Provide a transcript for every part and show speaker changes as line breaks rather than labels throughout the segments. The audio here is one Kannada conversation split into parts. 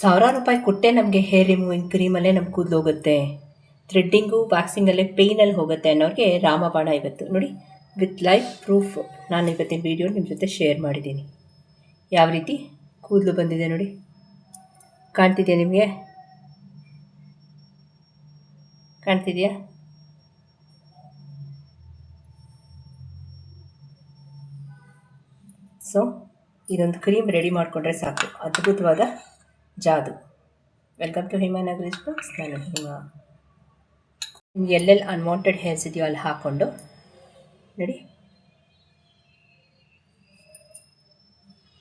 ಸಾವಿರಾರು ರೂಪಾಯಿ ಕೊಟ್ಟೆ ನಮಗೆ ಹೇರ್ ರಿಮೂವಿಂಗ್ ಕ್ರೀಮಲ್ಲೇ ನಮ್ಮ ಕೂದಲು ಹೋಗುತ್ತೆ. ಥ್ರೆಡ್ಡಿಂಗು ವ್ಯಾಕ್ಸಿಂಗಲ್ಲೇ ಪೇಯ್ನಲ್ಲಿ ಹೋಗುತ್ತೆ ಅನ್ನೋರಿಗೆ ರಾಮಬಾಣ ಇವತ್ತು. ನೋಡಿ ವಿತ್ ಲೈಫ್ ಪ್ರೂಫ್ ನಾನು ಇವತ್ತಿನ ವೀಡಿಯೋ ನಿಮ್ಮ ಜೊತೆ ಶೇರ್ ಮಾಡಿದ್ದೀನಿ. ಯಾವ ರೀತಿ ಕೂದಲು ಬಂದಿದೆ ನೋಡಿ. ಕಾಣ್ತಿದೆಯಾ ನಿಮಗೆ? ಕಾಣ್ತಿದೆಯಾ? ಸೊ ಇದೊಂದು ಕ್ರೀಮ್ ರೆಡಿ ಮಾಡಿಕೊಂಡ್ರೆ ಸಾಕು. ಅದ್ಭುತವಾದ ಜಾದು. Welcome to Hima Nagaris box ನಾನು ಹಿಮಾ ನಿಮ್ಗೆ ಎಲ್ಲೆಲ್ಲಿ ಅನ್ವಾಂಟೆಡ್ ಹೇರ್ಸ್ ಇದೆಯೋ ಅಲ್ಲಿ ಹಾಕ್ಕೊಂಡು ನೋಡಿ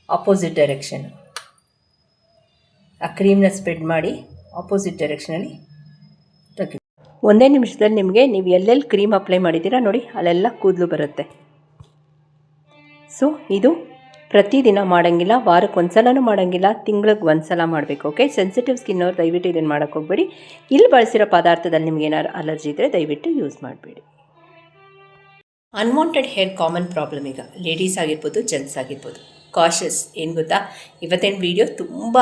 ಆಪೋಸಿಟ್ ಡೈರೆಕ್ಷನ್ ಆ ಕ್ರೀಮ್ನ ಸ್ಪ್ರೆಡ್ ಮಾಡಿ ಆಪೋಸಿಟ್ ಡೈರೆಕ್ಷನಲ್ಲಿ ತೆಗಿ ಒಂದೇ ನಿಮಿಷದಲ್ಲಿ ನಿಮಗೆ ನೀವು ಎಲ್ಲೆಲ್ಲಿ ಕ್ರೀಮ್ ಅಪ್ಲೈ ಮಾಡಿದ್ದೀರಾ ನೋಡಿ, ಅಲ್ಲೆಲ್ಲ ಕೂದಲು ಬರುತ್ತೆ. ಸೊ ಇದು ಪ್ರತಿದಿನ ಮಾಡೋಂಗಿಲ್ಲ, ವಾರಕ್ಕೆ ಒಂದು ಸಲನೂ ಮಾಡೋಂಗಿಲ್ಲ, ತಿಂಗಳಿಗೆ ಒಂದು ಸಲ ಮಾಡಬೇಕು ಓಕೆ ಸೆನ್ಸಿಟಿವ್ ಸ್ಕಿನ್ ಅವ್ರು ದಯವಿಟ್ಟು ಇದನ್ನು ಮಾಡೋಕ್ಕೆ ಹೋಗಬೇಡಿ. ಇಲ್ಲಿ ಬಳಸಿರೋ ಪದಾರ್ಥದಲ್ಲಿ ನಿಮ್ಗೆ ಏನಾದ್ರು ಅಲರ್ಜಿ ಇದ್ದರೆ ದಯವಿಟ್ಟು ಯೂಸ್ ಮಾಡಬೇಡಿ. ಅನ್ವಾಂಟೆಡ್ ಹೇರ್ ಕಾಮನ್ ಪ್ರಾಬ್ಲಮ್ ಈಗ. ಲೇಡೀಸ್ ಆಗಿರ್ಬೋದು ಜೆಂಟ್ಸ್ ಆಗಿರ್ಬೋದು. ಕಾಷಸ್ ಏನು ಗೊತ್ತಾ? ಇವತ್ತೇನು ವೀಡಿಯೋ ತುಂಬ,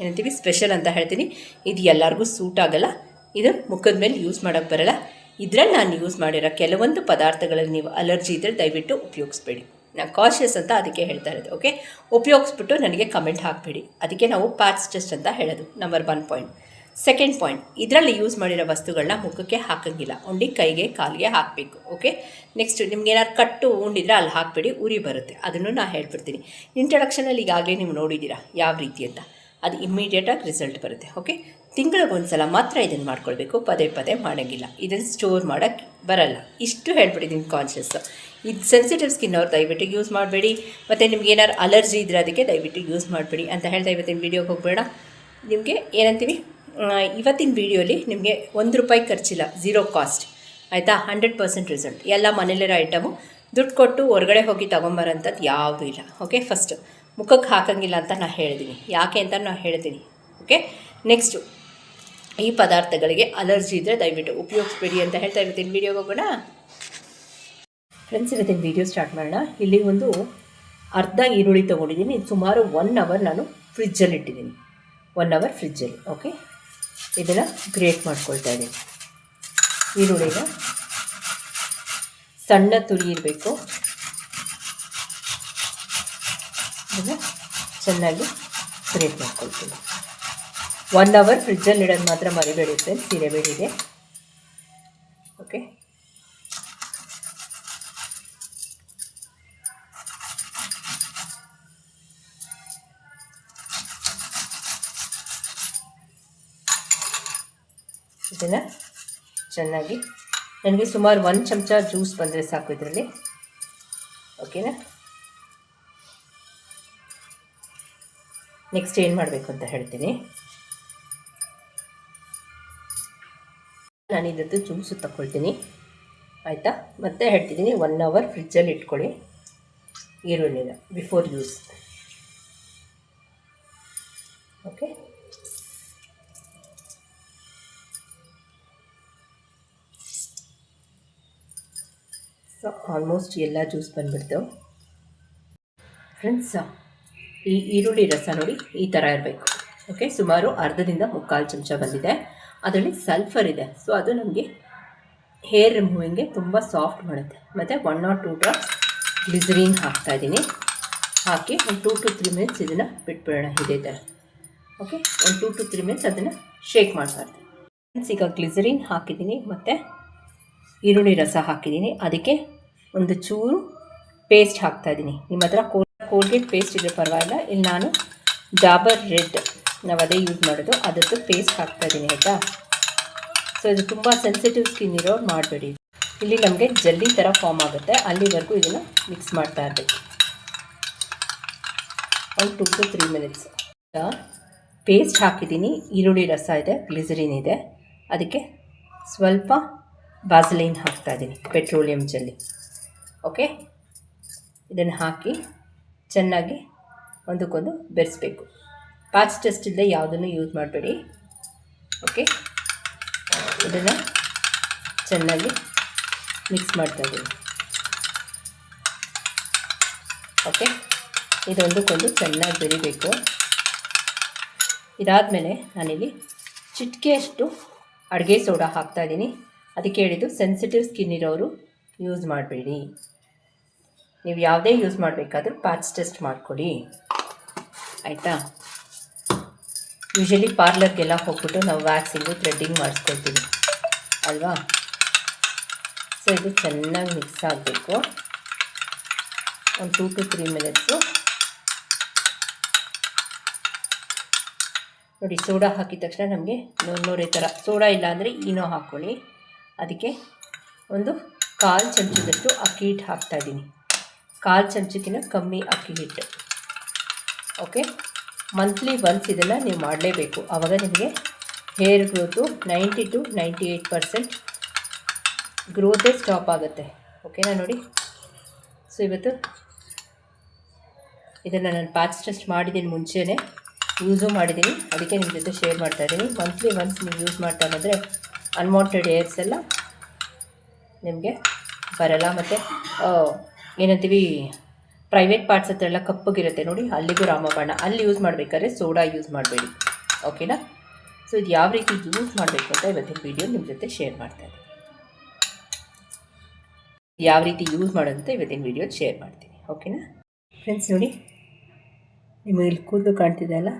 ಏನಂತೀವಿ ಸ್ಪೆಷಲ್ ಅಂತ ಹೇಳ್ತೀನಿ. ಇದು ಎಲ್ಲರಿಗೂ ಸೂಟ್ ಆಗಲ್ಲ. ಇದು ಮುಖದ ಮೇಲೆ ಯೂಸ್ ಮಾಡೋಕ್ಕೆ ಬರಲ್ಲ. ಇದರಲ್ಲಿ ನಾನು ಯೂಸ್ ಮಾಡಿರೋ ಕೆಲವೊಂದು ಪದಾರ್ಥಗಳಲ್ಲಿ ನೀವು ಅಲರ್ಜಿ ಇದ್ದರೆ ದಯವಿಟ್ಟು ಉಪಯೋಗಿಸ್ಬೇಡಿ. ಕಾಶಿಯಸ್ ಅಂತ ಅದಕ್ಕೆ ಹೇಳ್ತಾ ಇರೋದು ಓಕೆ ಉಪಯೋಗಿಸ್ಬಿಟ್ಟು ನನಗೆ ಕಮೆಂಟ್ ಹಾಕಬೇಡಿ. ಅದಕ್ಕೆ ನಾವು ಪ್ಯಾಚ್ ಟೆಸ್ಟ್ ಅಂತ ಹೇಳೋದು number one point second point ಇದರಲ್ಲಿ ಯೂಸ್ ಮಾಡಿರೋ ವಸ್ತುಗಳನ್ನ ಮುಖಕ್ಕೆ ಹಾಕೋಂಗಿಲ್ಲ. ಉಂಡಿ ಕೈಗೆ, ಕಾಲಿಗೆ ಹಾಕಬೇಕು ಓಕೆ ನೆಕ್ಸ್ಟ್ ನಿಮ್ಗೆ ಏನಾದ್ರು ಕಟ್ಟು ಉಂಡಿದ್ರೆ ಅಲ್ಲಿ ಹಾಕಬೇಡಿ, ಉರಿ ಬರುತ್ತೆ. ಅದನ್ನು ನಾನು ಹೇಳ್ಬಿಡ್ತೀನಿ. ಇಂಟ್ರಡಕ್ಷನಲ್ಲಿ ಈಗಾಗಲೇ ನೀವು ನೋಡಿದ್ದೀರಾ? ಯಾವ ರೀತಿ ಅಂತ. ಅದು ಇಮ್ಮಿಡಿಯೇಟಾಗಿ ರಿಸಲ್ಟ್ ಬರುತ್ತೆ ಓಕೆ ತಿಂಗಳಿಗೊಂದು ಸಲ ಮಾತ್ರ ಇದನ್ನು ಮಾಡ್ಕೊಳ್ಬೇಕು, ಪದೇ ಪದೇ ಮಾಡೋಂಗಿಲ್ಲ. ಇದನ್ನು ಸ್ಟೋರ್ ಮಾಡೋಕ್ಕೆ ಬರಲ್ಲ. ಇಷ್ಟು ಹೇಳ್ಬಿಟ್ಟಿದ್ದೀನಿ ಕಾನ್ಷಿಯಸ್ಸು ಇದು ಸೆನ್ಸಿಟಿವ್ ಸ್ಕಿನ್ ಅವ್ರು ದಯವಿಟ್ಟು ಯೂಸ್ ಮಾಡಬೇಡಿ. ಮತ್ತು ನಿಮ್ಗೆ ಏನಾದ್ರು ಅಲರ್ಜಿ ಇದ್ರೆ ಅದಕ್ಕೆ ದಯವಿಟ್ಟು ಯೂಸ್ ಮಾಡಬೇಡಿ ಅಂತ ಹೇಳ್ತಾ ಇವತ್ತಿನ ವೀಡಿಯೋಗೆ ಹೋಗಬೇಡ. ನಿಮಗೆ ಏನಂತೀವಿ? ಇವತ್ತಿನ ವೀಡಿಯೋಲಿ ನಿಮಗೆ ಒಂದು ರೂಪಾಯಿ ಖರ್ಚಿಲ್ಲ ಝೀರೋ ಕಾಸ್ಟ್ ಆಯಿತಾ? ಹಂಡ್ರೆಡ್ ಪರ್ಸೆಂಟ್ ರಿಸಲ್ಟ್ ಎಲ್ಲ ಮನೇಲಿರೋ ಐಟಮು ದುಡ್ಡು ಕೊಟ್ಟು ಹೊರಗಡೆ ಹೋಗಿ ತೊಗೊಂಬರೋಂಥದ್ದು ಯಾವುದೂ ಇಲ್ಲ. ಓಕೆ ಫಸ್ಟು ಮುಖಕ್ಕೆ ಹಾಕಂಗಿಲ್ಲ ಅಂತ ನಾನು ಹೇಳಿದ್ದೀನಿ ಯಾಕೆ ಅಂತ ನಾನು ಹೇಳ್ತೀನಿ. ಓಕೆ ನೆಕ್ಸ್ಟು ಈ ಪದಾರ್ಥಗಳಿಗೆ ಅಲರ್ಜಿ ಇದ್ದರೆ ದಯವಿಟ್ಟು ಉಪಯೋಗಿಸ್ಬೇಡಿ ಅಂತ ಹೇಳ್ತಾ ಇರ್ತೀನಿ. ವೀಡಿಯೋಗೆ ಹೋಗೋಣ. ಫ್ರೆಂಡ್ಸ್ ಇವತ್ತಿನ ವಿಡಿಯೋ ಸ್ಟಾರ್ಟ್ ಮಾಡೋಣ. ಇಲ್ಲಿ ಒಂದು ಅರ್ಧ ಈರುಳ್ಳಿ ತೊಗೊಂಡಿದ್ದೀನಿ. ಸುಮಾರು ಒನ್ ಅವರ್ ನಾನು ಫ್ರಿಜ್ಜಲ್ಲಿ ಇಟ್ಟಿದ್ದೀನಿ. ಒನ್ ಅವರ್ ಫ್ರಿಜ್ಜಲ್ಲಿ ಓಕೆ ಇದನ್ನು ಗ್ರೇಟ್ ಮಾಡ್ಕೊಳ್ತಾ ಇದ್ದೀನಿ. ಈರುಳ್ಳಿನ ಸಣ್ಣ ತುರಿ ಇರಬೇಕು. ಇದನ್ನು ಚೆನ್ನಾಗಿ ಗ್ರೇಟ್ ಮಾಡ್ಕೊಳ್ತೀನಿ. ಒನ್ ಅವರ್ ಫ್ರಿಜ್ಜಲ್ಲಿ ಇಡೋದು ಮಾತ್ರ ಮರಿಬೇಡಿ ಫ್ರೆಂಡ್ಸ್ ಸೀರೆಬೇಡಿದೆ ಓಕೆ ಇದನ್ನು ಚೆನ್ನಾಗಿ, ನನಗೆ ಸುಮಾರು ಒಂದು ಚಮಚ ಜ್ಯೂಸ್ ಬಂದರೆ ಸಾಕು ಇದರಲ್ಲಿ. ಓಕೆನಾ ನೆಕ್ಸ್ಟ್ ಏನು ಮಾಡಬೇಕು ಅಂತ ಹೇಳ್ತೀನಿ. ನಾನು ಇದದ್ದು ಜ್ಯೂಸು ತಗೊಳ್ತೀನಿ ಆಯಿತಾ? ಮತ್ತೆ ಹೇಳ್ತಿದ್ದೀನಿ ಒನ್ ಅವರ್ ಫ್ರಿಜ್ಜಲ್ಲಿ ಇಟ್ಕೊಳ್ಳಿ. ಈರುಳ್ಳಿನ before use okay so almost ಎಲ್ಲ ಜ್ಯೂಸ್ ಬಂದುಬಿಡ್ತು. ಫ್ರೆಂಡ್ಸ್ ಈ ಈರುಳ್ಳಿ ರಸ ನೋಡಿ ಈ ಥರ ಇರಬೇಕು. ಓಕೆ ಸುಮಾರು ಅರ್ಧದಿಂದ ಮುಕ್ಕಾಲು ಚಮಚ ಬಂದಿದೆ. ಅದರಲ್ಲಿ ಸಲ್ಫರ್ ಇದೆ. ಸೊ ಅದು ನಮಗೆ ಹೇರ್ ರಿಮೂವಿಂಗ್ಗೆ ತುಂಬ ಸಾಫ್ಟ್ ಮಾಡುತ್ತೆ. ಮತ್ತು one not two drops glycerine ಹಾಕ್ತಾಯಿದ್ದೀನಿ ಹಾಕಿ ಒಂದು ಟೂ ಟು ತ್ರೀ ಮಿನಿಟ್ಸ್ ಇದನ್ನು ಬಿಟ್ಬಿಡೋಣ ಇದೇ ಥರ. ಓಕೆ ಒಂದು ಟೂ ಟು ತ್ರೀ ಮಿನಿಟ್ಸ್ ಅದನ್ನು ಶೇಕ್ ಮಾಡ್ತಾ ಇರ್ತೀನಿ. ಈಗ ಗ್ಲಿಸರಿನ್ ಹಾಕಿದ್ದೀನಿ ಮತ್ತು ಈರುಳ್ಳಿ ರಸ ಹಾಕಿದ್ದೀನಿ. ಅದಕ್ಕೆ ಒಂದು ಚೂರು ಪೇಸ್ಟ್ ಹಾಕ್ತಾಯಿದ್ದೀನಿ ನಿಮ್ಮ ಹತ್ರ ಕೋಲ್ಗೇಟ್ ಪೇಸ್ಟ್ ಇದ್ರೆ ಪರವಾಗಿಲ್ಲ. ಇಲ್ಲಿ ನಾನು ಡಾಬರ್ ರೆಡ್ ನಾವು ಅದೇ ಯೂಸ್ ಮಾಡೋದು. ಅದಕ್ಕೆ ಪೇಸ್ಟ್ ಹಾಕ್ತಾಯಿದ್ದೀನಿ ಆಯಿತಾ? ಸೊ ಇದು ತುಂಬ ಸೆನ್ಸಿಟಿವ್ ಸ್ಕಿನ್ ಇರೋರು ಮಾಡಬೇಡಿ. ಇಲ್ಲಿ ನಮಗೆ ಜಲ್ಲಿ ಥರ ಫಾರ್ಮ್ ಆಗುತ್ತೆ. ಅಲ್ಲಿವರೆಗೂ ಇದನ್ನು ಮಿಕ್ಸ್ ಮಾಡ್ತಾ ಇರಬೇಕು. ಒಂದು two to three minutes paste ಹಾಕಿದ್ದೀನಿ ಈರುಳ್ಳಿ ರಸ ಇದೆ ಗ್ಲಿಸರಿನ್ ಇದೆ. ಅದಕ್ಕೆ ಸ್ವಲ್ಪ ಬಾಸಲೈನ್ ಹಾಕ್ತಾಯಿದ್ದೀನಿ ಪೆಟ್ರೋಲಿಯಂ ಜಲ್ಲಿ. ಓಕೆ ಇದನ್ನು ಹಾಕಿ ಚೆನ್ನಾಗಿ ಒಂದಕ್ಕೊಂದು ಬೆರೆಸ್ಬೇಕು. ಪ್ಯಾಚ್ ಟೆಸ್ಟ್ ಇಲ್ಲದೆ ಯಾವುದನ್ನು ಯೂಸ್ ಮಾಡಬೇಡಿ. ಓಕೆ ಇದನ್ನು ಚೆನ್ನಾಗಿ ಮಿಕ್ಸ್ ಮಾಡ್ತಾ ಇದ್ದೀನಿ ಓಕೆ ಇದೊಂದಕ್ಕೊಂದು ಚೆನ್ನಾಗಿ ಬೆರಿಬೇಕು. ಇದಾದಮೇಲೆ ನಾನಿಲ್ಲಿ ಚಿಟಿಕೆಯಷ್ಟು ಅಡುಗೆ ಸೋಡಾ ಹಾಕ್ತಾಯಿದ್ದೀನಿ ಅದಕ್ಕೆ ಹೇಳಿದ್ದು ಸೆನ್ಸಿಟಿವ್ ಸ್ಕಿನ್ ಇರೋರು ಯೂಸ್ ಮಾಡಬೇಡಿ. ನೀವು ಯಾವುದೇ ಯೂಸ್ ಮಾಡಬೇಕಾದ್ರೂ ಪ್ಯಾಚ್ ಟೆಸ್ಟ್ ಮಾಡಿಕೊಡಿ. ಆಯಿತಾ? ಯೂಶಲಿ ಪಾರ್ಲರ್ಗೆಲ್ಲ ಹೋಗ್ಬಿಟ್ಟು ನಾವು ವ್ಯಾಕ್ಸಿಂಗು ಥ್ರೆಡ್ಡಿಂಗ್ ಮಾಡಿಸ್ಕೊಳ್ತೀವಿ. ಅಲ್ವಾ? ಸೊ ಇದು ಚೆನ್ನಾಗಿ ಮಿಕ್ಸ್ ಆಗಬೇಕು. ಒಂದು ಟೂ ಟು ತ್ರೀ ಮಿನಿಟ್ಸು ನೋಡಿ, ಸೋಡಾ ಹಾಕಿದ ತಕ್ಷಣ ನಮಗೆ ನೋಡೋ ಥರ ಸೋಡಾ ಇಲ್ಲ ಅಂದರೆ ಈನೋ ಹಾಕ್ಕೊಳ್ಳಿ. ಅದಕ್ಕೆ ಒಂದು ಕಾಲು ಚಮಚದಷ್ಟು ಅಕ್ಕಿ ಹಿಟ್ಟು ಹಾಕ್ತಾಯಿದ್ದೀನಿ ಕಾಲು ಚಮಚಕ್ಕಿಂತ ಕಮ್ಮಿ ಅಕ್ಕಿ ಹಿಟ್ಟು ಓಕೆ ಮಂತ್ಲಿ ಒನ್ಸ್ ಇದನ್ನು ನೀವು ಮಾಡಲೇಬೇಕು. ಆವಾಗ ನಿಮಗೆ hair growth ninety two ninety eight percent ಗ್ರೋತೇ stop ಆಗುತ್ತೆ ಓಕೆನಾ ನೋಡಿ. ಸೊ ಇವತ್ತು ಇದನ್ನು ನಾನು ಪ್ಯಾಚ್ ಟೆಸ್ಟ್ ಮಾಡಿದ್ದೀನಿ ಮುಂಚೆನೇ. ಯೂಸು ಮಾಡಿದ್ದೀನಿ ಅದಕ್ಕೆ ನಿಮ್ಮ ಜೊತೆ ಶೇರ್ ಮಾಡ್ತಾ ಇದ್ದೀನಿ ಮಂತ್ಲಿ ಒನ್ಸ್ ನೀವು ಯೂಸ್ ಮಾಡ್ತಾ ಬಂದರೆ ಅನ್ವಾಂಟೆಡ್ ಏರ್ಸ್ ಎಲ್ಲ ನಿಮಗೆ ಬರಲ್ಲ. ಮತ್ತು ಏನಂತೀವಿ? ಪ್ರೈವೇಟ್ ಪಾರ್ಟ್ಸ್ ಹತ್ರ ಎಲ್ಲ ಕಪ್ಪಗಿರುತ್ತೆ ನೋಡಿ, ಅಲ್ಲಿಗೂ ರಾಮಬಾಣ. ಅಲ್ಲಿ ಯೂಸ್ ಮಾಡಬೇಕಾದ್ರೆ ಸೋಡಾ ಯೂಸ್ ಮಾಡಬೇಡಿ. ಓಕೆನಾ ಸೊ ಇದು ಯಾವ ರೀತಿ ಯೂಸ್ ಮಾಡಬೇಕು ಅಂತ ಇವತ್ತಿನ ವೀಡಿಯೋ ನಿಮ್ಮ ಜೊತೆ ಶೇರ್ ಮಾಡ್ತಾ ಇದ್ದೀನಿ. ಯಾವ ರೀತಿ ಯೂಸ್ ಮಾಡೋದಂತ ಇವತ್ತಿನ ವೀಡಿಯೋ ಶೇರ್ ಮಾಡ್ತೀನಿ. ಓಕೆನಾ ಫ್ರೆಂಡ್ಸ್ ನೋಡಿ, ನಿಮಗೆ ಇಲ್ಲಿ ಕೂದಲು ಕಾಣ್ತಿದೆ ಅಲ್ಲ?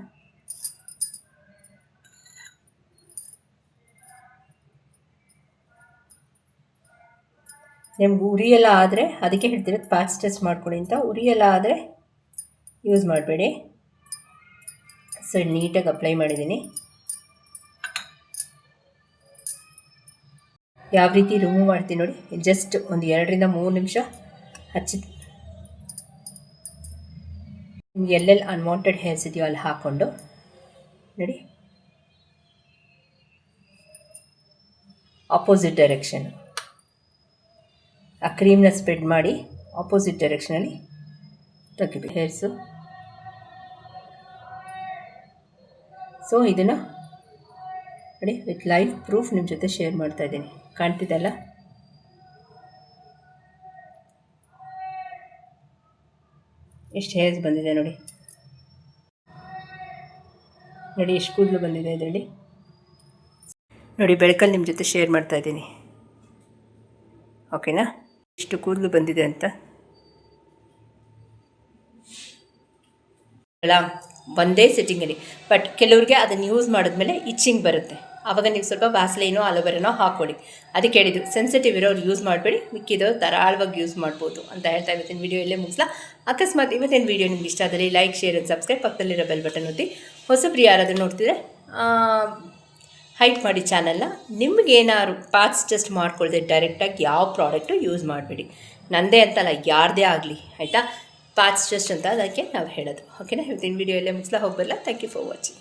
ನಿಮ್ಗೆ ಉರಿಯೆಲ್ಲ ಆದರೆ ಅದಕ್ಕೆ ಹೇಳ್ತಿರೋದು ಪ್ಯಾಚ್ ಟೆಸ್ಟ್ ಮಾಡ್ಕೊಳ್ಳಿ ಅಂತ. ಉರಿಯೆಲ್ಲ ಆದರೆ ಯೂಸ್ ಮಾಡಬೇಡಿ. ಸೊ ನೀಟಾಗಿ ಅಪ್ಲೈ ಮಾಡಿದ್ದೀನಿ. ಯಾವ ರೀತಿ ರಿಮೂವ್ ಮಾಡ್ತೀನಿ ನೋಡಿ. ಜಸ್ಟ್ ಒಂದು ಎರಡರಿಂದ ಮೂರು ನಿಮಿಷ ಹಚ್ಚಿ. ಎಲ್ಲೆಲ್ಲಿ ಅನ್ವಾಂಟೆಡ್ ಹೇರ್ಸ್ ಇದೆಯೋ ಅಲ್ಲಿ ಹಾಕ್ಕೊಂಡು ನೋಡಿ. ಅಪೋಸಿಟ್ ಡೈರೆಕ್ಷನ್ ಆ ಕ್ರೀಮ್ನ ಸ್ಪ್ರೆಡ್ ಮಾಡಿ ಆಪೋಸಿಟ್ ಡೈರೆಕ್ಷನಲ್ಲಿ ತೆಗಿಬೇಕು ಹೇರ್ಸು ಸೊ ಇದನ್ನು ನೋಡಿ ವಿತ್ ಲೈವ್ ಪ್ರೂಫ್ ನಿಮ್ಮ ಜೊತೆ ಶೇರ್ ಮಾಡ್ತಾ ಇದ್ದೀನಿ. ಕಾಣ್ತಿದ್ದಲ್ಲ ಎಷ್ಟು ಹೇರ್ಸ್ ಬಂದಿದೆ ನೋಡಿ. ನೋಡಿ, ಎಷ್ಟು ಕೂದಲು ಬಂದಿದೆ ಇದರಲ್ಲಿ. ನೋಡಿ, ಬೆಳಕಲ್ಲಿ ನಿಮ್ಮ ಜೊತೆ ಶೇರ್ ಮಾಡ್ತಾ ಇದ್ದೀನಿ. ಓಕೆನಾ ಎಷ್ಟು ಕೂದಲು ಬಂದಿದೆ ಅಂತ? ಒಂದೇ ಸೆಟ್ಟಿಂಗಲ್ಲಿ ಬಟ್ ಕೆಲವ್ರಿಗೆ ಅದನ್ನು ಯೂಸ್ ಮಾಡಿದ್ಮೇಲೆ ಇಚ್ಚಿಂಗ್ ಬರುತ್ತೆ. ಆವಾಗ ನೀವು ಸ್ವಲ್ಪ ವ್ಯಾಸ್ಲೈನೋ ಅಲೋವೆರನೋ ಹಾಕ್ಕೊಳ್ಳಿ. ಅದಕ್ಕೆ ಹೇಳಿದ್ರು ಸೆನ್ಸಿಟಿವ್ ಇರೋರು ಯೂಸ್ ಮಾಡಬೇಡಿ. ಮಿಕ್ಕಿದೋ ಧಾರಾಳವಾಗಿ ಯೂಸ್ ಮಾಡ್ಬೋದು ಅಂತ ಹೇಳ್ತಾ ಇವತ್ತಿನ ವೀಡಿಯೋ ಇಲ್ಲೇ ಮುಗಿಸ್ಲಾ. ಅಕಸ್ಮಾತ್ ಇವತ್ತಿನ ವೀಡಿಯೋ ನಿಮ್ಗೆ ಇಷ್ಟ ಆದರೆ ಲೈಕ್ ಶೇರ್ ಅಂಡ್ ಸಬ್ಸ್ಕ್ರೈಬ್ ಪಕ್ಕದಲ್ಲಿರೋ ಬೆಲ್ ಬಟನ್ ಒತ್ತಿ. ಹೊಸಬ್ರು ಯಾರಾದರೂ ನೋಡ್ತಿದ್ರೆ ಹೈಪ್ ಮಾಡಿ ಚಾನಲ್ನ ನಿಮಗೇನಾದ್ರು ಪಾರ್ಟ್ಸ್ ಟೆಸ್ಟ್ ಮಾಡ್ಕೊಳ್ಳದೆ ಡೈರೆಕ್ಟಾಗಿ ಯಾವ ಪ್ರಾಡಕ್ಟು ಯೂಸ್ ಮಾಡಬೇಡಿ. ನನ್ನದೇ ಅಂತಲ್ಲ, ಯಾರದೇ ಆಗಲಿ, ಆಯಿತಾ? ಪಾರ್ಟ್ಸ್ ಟೆಸ್ಟ್ ಅಂತ ಅದಕ್ಕೆ ನಾವು ಹೇಳೋದು. ಓಕೆನಾ ಇವತ್ತಿನ ವೀಡಿಯೋ ಎಲ್ಲೇ ಮುಗಿಸ್ಲಾ? ಹೋಗ್ಬಲ್ಲ ಥ್ಯಾಂಕ್ ಯು ಫಾರ್ ವಾಚಿಂಗ್